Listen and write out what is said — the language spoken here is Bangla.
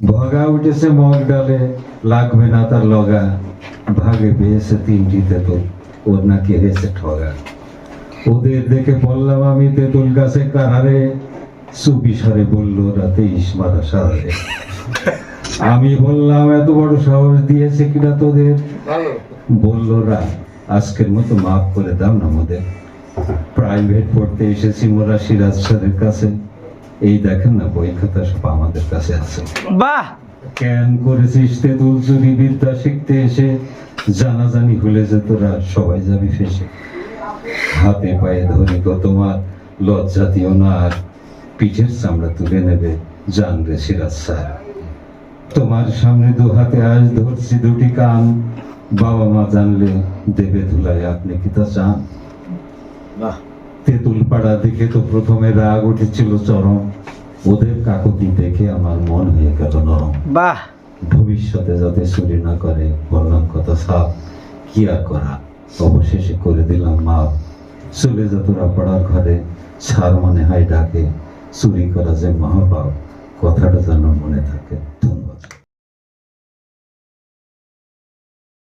ভগা উঠেছে মগ ডালে, লাগবে না তার লগা। ভাগে পেয়েছে তিনটি তেতুল, ওর নাকি হয়েছে ঠগা। ওদের দেখে বললাম আমি তেঁতুল গাছে কারারে চুপি সরে বলল রাতে ইসমারা সারে আমি বললাম, এত বড় সাহস দিয়েছে কিনা তোদের? বলল, রা, আজকের মতো মাফ করে দাও না মোদের। প্রাইভেট পড়তে এসেছি মোরা সিরাজ স্যারের কাছে। এই দেখেন না বই খাতা সব আমাদের কাছে আছে। বাহ! কেন করেছিস তেঁতুল চুরি বিদ্যা শিখতে এসে? জানাজানি হলে যে তোরা সবাই যাবি ফেসে। হাতে পায়ে ধরি গো তোমার লজ্জা দিও না আর। পিঠের চামড়া তুলে নেবে জান রে সিরাজ স্যার। তোমার সামনে দু হাতে আজ ধরছি দুটি কান। বাবা মা জানলে দেবে ধুলায় আপনি কি তা চান? বাহ। তেঁতুল পাড়া দেখে তো প্রথমে রাগ উঠেছিল চরম। ওদের কাকুতি দেখে আমার মন হয়ে গেল নরম। বাহ। ভবিষ্যতে যাতে চুরি না করে বললাম কথা সাপ কি আর করা? অবশেষে করে দিলাম মাপ। চলে যা তোরা পড়ার ঘরে ছাড় মনে হয় ডাকে চুরি করা যে মহাপাপ কথাটা যেন মনে থাকে।